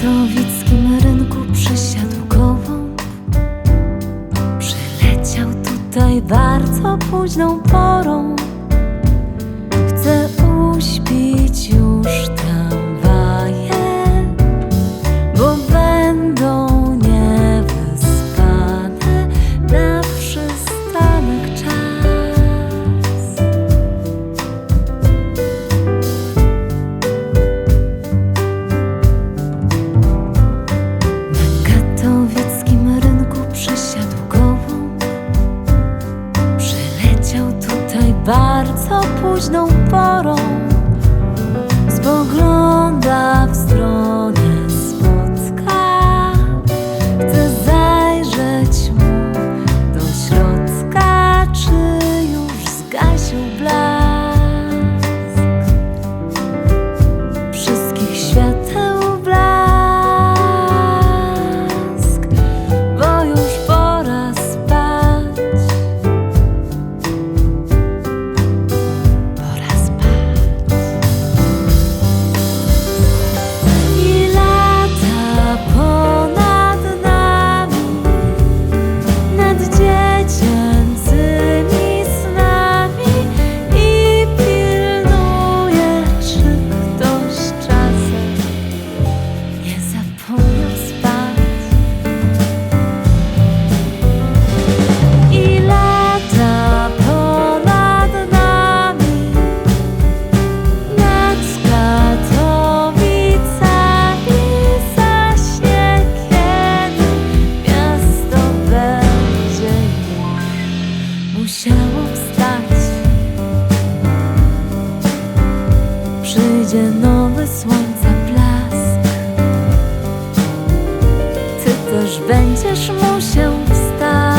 katowickim rynku przesiadł kową Przyleciał tutaj bardzo późną porą. Chcę bardzo późną porą spogląda w stronę. chciało wstać. Przyjdzie nowy słońca blask. Ty też będziesz musiał wstać.